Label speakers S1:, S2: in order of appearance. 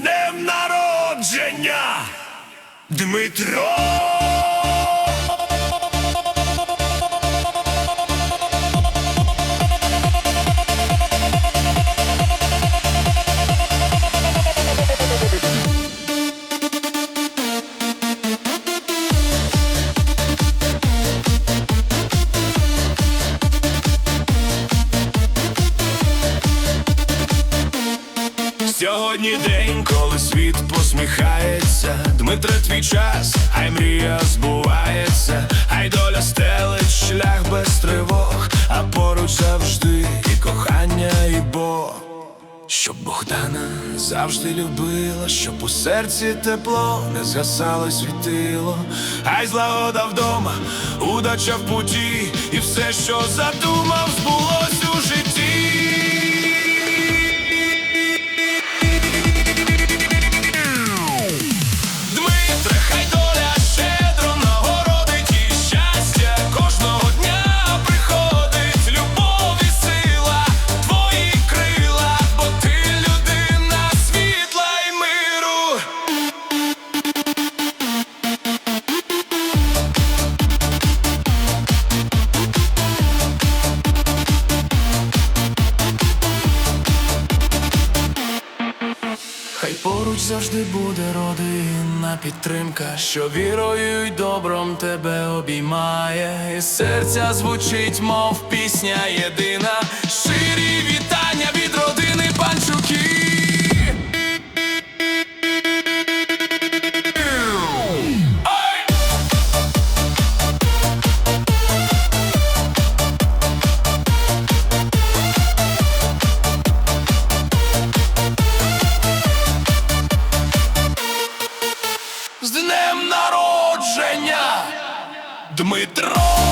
S1: днем народження, Дмитро! Сьогодні день, коли світ посміхається. Дмитре, твій час, хай мрія збувається, хай доля стелить шлях без тривог, а поруч завжди і кохання, і Бог. Щоб Богдана завжди любила, щоб у серці тепло не згасало світило, хай злагода вдома, удача в путі, і все, що задумав, збулось Хай поруч завжди буде родина підтримка, що вірою й добром тебе обіймає, і серця звучить, мов пісня єдина. Ширі Дмитро!